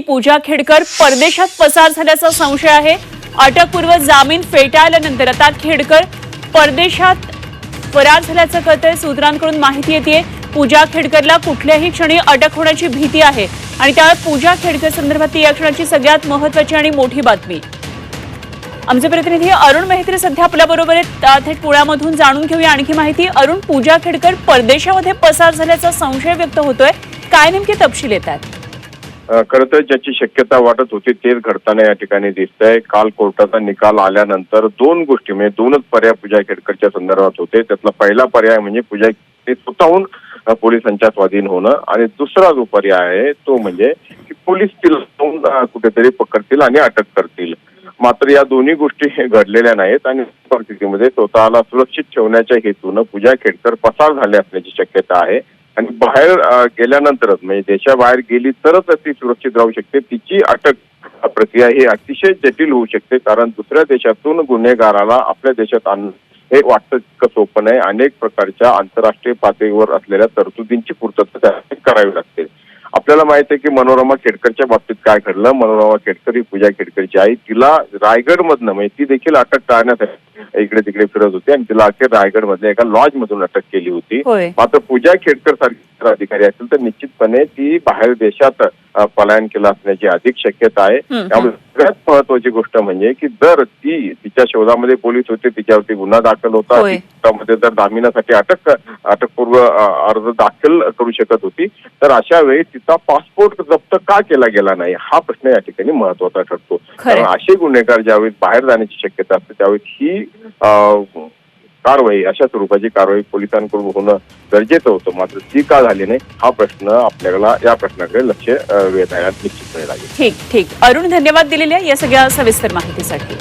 पूजा खेडकर परदेशात पसार झाल्याचा संशय आहे. अटकपूर्व जामीन फेटाळल्यानंतर आता खेडकर परदेशात फरार झाल्याचं कळतंय. सूत्रांकडून माहिती येते पूजा खेडकरला कुठल्याही क्षणी अटक होण्याची भीती आहे. आणि त्यामुळे पूजा खेडकर संदर्भात या क्षणाची सगळ्यात महत्वाची आणि मोठी बातमी. आमचे प्रतिनिधी अरुण मेहत्रे सध्या आपल्याबरोबर आहेत. थेट पुण्यामधून जाणून घेऊया आणखी माहिती. अरुण पूजा खेडकर परदेशामध्ये पसार झाल्याचा संशय व्यक्त होतोय. काय नेमके तपशील येत आहेत? खरं तर ज्याची शक्यता वाटत होती तेच घडताना या ठिकाणी दिसत आहे काल कोर्टाचा निकाल आल्यानंतर दोन गोष्टी म्हणजे दोनच पर्याय पूजा खेडकरच्या संदर्भात होते. त्यातला पहिला पर्याय म्हणजे पूजा स्वतःहून पोलिसांच्या स्वाधीन होणं. आणि दुसरा जो पर्याय आहे तो म्हणजे की पोलीस तिला कुठेतरी पकडतील आणि अटक करतील. मात्र या दोन्ही गोष्टी घडलेल्या नाहीत आणि परिस्थितीमध्ये स्वतःला सुरक्षित ठेवण्याच्या हेतूनं पूजा खेडकर पसार झाले असण्याची शक्यता आहे. आणि बाहेर गेल्यानंतरच म्हणजे देशाबाहेर गेली तरच ती सुरक्षित राहू शकते. तिची अटक प्रक्रिया ही अतिशय जटिल होऊ शकते कारण दुसऱ्या देशातून गुन्हेगाराला आपल्या देशात आणणं हे वाटतं इतकं सोपं नाही. अनेक प्रकारच्या आंतरराष्ट्रीय पातळीवर असलेल्या तरतुदींची पूर्तता करावी लागते. आपल्याला माहीत आहे की मनोरमा खेडकरच्या बाबतीत काय घडलं? मनोरमा खेडकर ही पूजा खेडकरची आई. तिला रायगडमधनं म्हणजे ती देखील अटक टाळण्यासाठी इकडे तिकडे फिरत होती आणि तिला अखेर रायगडमधल्या एका लॉज मधून अटक केली होती. मात्र पूजा खेडकर सारखे अधिकारी असतील तर निश्चितपणे ती बाहेर देशात पलायन केलं असण्याची अधिक शक्यता आहे. त्यामुळे सगळ्यात महत्वाची गोष्ट म्हणजे की जर ती तिच्या शोधामध्ये पोलीस होते तिच्यावरती गुन्हा दाखल होता. त्यामध्ये जर जामिनासाठी अटक अटकपूर्व अर्ज दाखल करू शकत होती तर अशा वेळी तिचा पासपोर्ट जप्त का केला गेला नाही हा प्रश्न या ठिकाणी महत्त्वाचा ठरतो. कारण असे गुन्हेगार ज्यावेळेस बाहेर जाण्याची शक्यता असते त्यावेळेस ही कारवाई अशा स्वरूपाची कारवाई पोलिसांकडून होणं गरजेचं होतं. मात्र ती का झाली नाही हा प्रश्न आपल्याला या प्रश्नाकडे लक्ष वेधायला निश्चितपणे लागेल. ठीक ठीक. अरुण धन्यवाद दिलेल्या या सगळ्या सविस्तर माहितीसाठी.